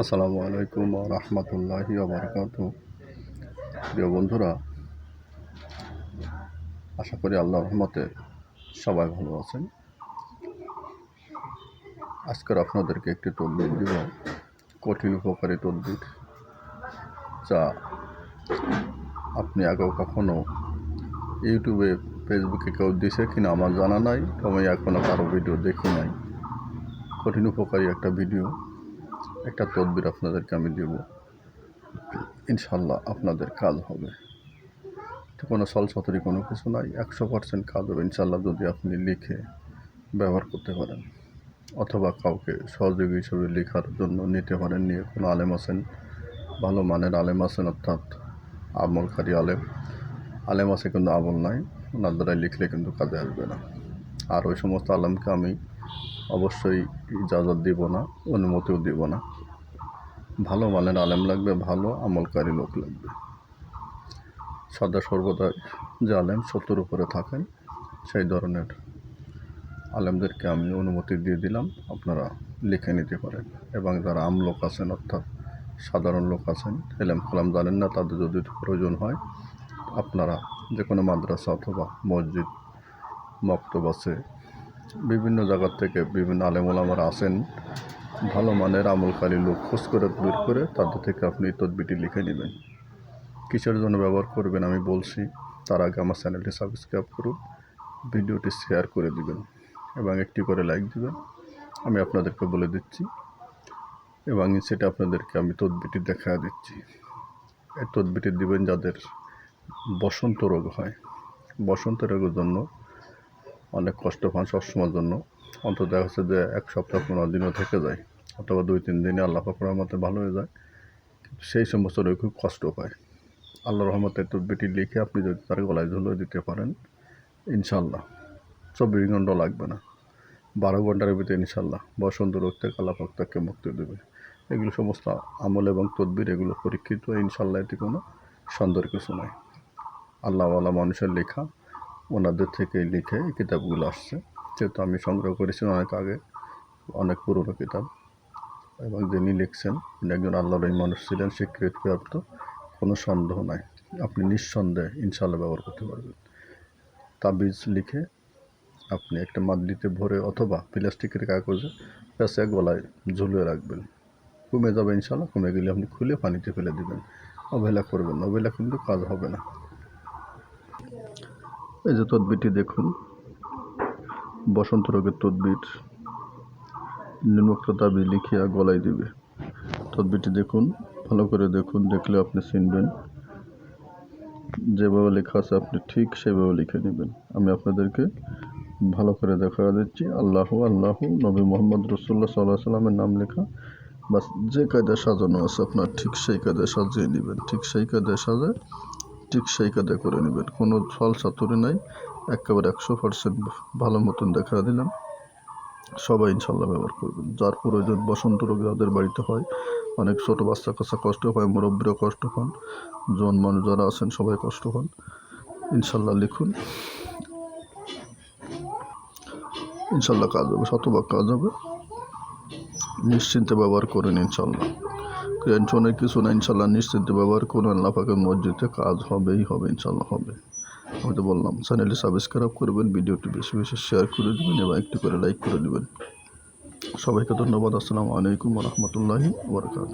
আসসালামু আলাইকুম রহমতুল্লাহি আবরকাত প্রিয় বন্ধুরা, আশা করি আল্লাহ রহমতে সবাই ভালো আছেন। আজকের আপনাদেরকে একটি তদবির দিব, কঠিন উপকারী তদবির। যা আপনি আগেও কখনো ইউটিউবে, ফেসবুকে কেউ দিছে কিনা আমার জানা নাই আমি এখনও কারও ভিডিও দেখি নাই। কঠিন উপকারী একটা ভিডিও। একটা তদবির আপনাদেরকে আমি দেব। ইনশাল্লাহ আপনাদের কাজ হবে। তো কোনো সলসতরি কোনো কিছু নাই, একশো পার্সেন্ট কাজ হবে। ইনশাল্লাহ যদি আপনি লিখে ব্যবহার করতে পারেন, অথবা কাউকে সহযোগী হিসেবে লেখার জন্য নিতে পারেন, নিয়ে কোনো আলেম আছেন, ভালো মানের আলেম আছেন, অর্থাৎ আমলকারী আলেম আলেম আছে কিন্তু আমল নাই, ওনার দ্বারাই লিখলে কিন্তু কাজে আসবে না। আর ওই সমস্ত আলেমকে আমি অবশ্যই ইজাজত দিব না, অনুমতিও দিব না। ভালো মানের আলেম লাগবে, ভালো আমলকারী লোক লাগবে। সদা সর্বদা যে আলেম সত্যর উপরে থাকেন, সেই ধরনের আলেমদেরকে আমি অনুমতি দিয়ে দিলাম, আপনারা লিখে নিতে পারেন। এবং যারা আমলোক আছেন, অর্থাৎ সাধারণ লোক আছেন, এলেম কালাম জানেন না, তাদের যদি প্রয়োজন হয়, আপনারা যে কোনো মাদ্রাসা অথবা মসজিদ, মক্তব আছে, বিভিন্ন জায়গার থেকে বিভিন্ন আলেমোলামারা আসেন ভালো মানের আমলকারী লোক খোঁজ করে বের করে তাদের থেকে আপনি তদবিটি লিখে নেবেন। কিসের জন্য ব্যবহার করবেন আমি বলছি, তার আগে আমার চ্যানেলটি সাবস্ক্রাইব করুন, ভিডিওটি শেয়ার করে দিবেন এবং একটি করে লাইক দিবেন। আমি আপনাদেরকে বলে দিচ্ছি এবং সেটা আপনাদেরকে আমি তদবিটি দেখা দিচ্ছি। এই তদবিটি দিবেন যাদের বসন্ত রোগ হয়। বসন্ত রোগের জন্য অনেক কষ্ট পান সবসময়ের জন্য। অন্তত দেখা যাচ্ছে যে এক সপ্তাহ পনেরো দিনও থেকে যায়, অথবা দুই, তিন দিনে আল্লাহ পাকড়ার মতে ভালো হয়ে যায়। সেই সমস্ত রোগ খুব কষ্ট পায়। আল্লাহ রহমতে তদবিটি লিখে আপনি যদি তার গলায় ঝুলিয়ে দিতে পারেন ইনশাল্লাহ চব্বিশ ঘণ্টা লাগবে না। বারো ঘণ্টার ভিতরে ইনশাল্লাহ বসন্ত রোগ থেকে আল্লাহ পাক তাকে মুক্তি দেবে। এগুলো সমস্ত আমল এবং তদবির এগুলো পরীক্ষিত ইনশাল্লাহ এতে কোনো সন্দেহের কিছু নাই। আল্লাহওয়ালা মানুষের লেখা, ওনাদের থেকে লিখে এই কিতাবগুলো আসছে। যেহেতু আমি সংগ্রহ করেছি অনেক আগে, অনেক পুরনো কিতাব। এবং যিনি লিখছেন উনি একজন আল্লাহর এই মানুষ ছিলেন স্বীকৃতিপ্রাপ্ত কোনো সন্দেহ নাই। আপনি নিঃসন্দেহে ইনশাল্লাহ ব্যবহার করতে পারবেন। তাবিজ লিখে আপনি একটা মাদলিতে ভরে অথবা প্লাস্টিকের কাগজে পেঁচে গলায় ঝুলিয়ে রাখবেন। কমে যাবে ইনশাল্লাহ কমে গেলে আপনি খুলে পানিতে ফেলে দেবেন। অবহেলা করবেন অবহেলা কিন্তু কাজ হবে না। এই যে তদবিরটি দেখুন। বসন্ত রোগের তদবির। নিম্নোক্ত দাবি লিখিয়া গলায় দিবে। তদবিরটি দেখুন, ভালো করে দেখুন, দেখলে আপনি চিনবেন। যেভাবে লেখা আছে আপনি ঠিক সেভাবে লিখে নেবেন। আমি আপনাদেরকে ভালো করে দেখা দিচ্ছি। আল্লাহ আল্লাহ, নবী মোহাম্মদ রসুল্লাহ সাল্লাহ সাল্লামের নাম লেখা। বা যে কায়দায় সাজানো আছে আপনার ঠিক সেই কায়দায় সাজিয়ে নেবেন। ঠিক সেই কায়দায় সাজায়, ঠিক সেই কায়দায় করে নেবেন। কোনো ফল চাতুরি নাই। একেবারে একশো পার্সেন্ট ভালো মতন দেখা দিলাম। সবাই ইনশাল্লাহ ব্যবহার করবেন। যার প্রয়োজন বসন্ত রোগ যাদের বাড়িতে হয়। অনেক ছোটো বাচ্চা কাচ্চা কষ্ট পায় মুরব্বীরা কষ্ট পান। জন মানুষ যারা আছেন, সবাই কষ্ট পান। ইনশাল্লাহ লিখুন। ইনশাল্লাহ কাজ হবে, শতভাগ কাজ হবে। নিশ্চিন্তে ব্যবহার করেন ইনশাল্লাহ টেনশনের কিছু না ইনশাল্লাহ নিশ্চিন্তে ব্যবহার করুন। আল্লাহ মসজিদে কাজ হবেই হবে ইনশাল্লাহ হবে। আমি তো বললাম চ্যানেলটি সাবস্ক্রাইব করবেন ভিডিওটি বেশি বেশি শেয়ার করে দেবেন এবং একটু করে লাইক করে দেবেন। সবাইকে ধন্যবাদ। আসসালামু আলাইকুম রহমতুল্লাহি বরকাত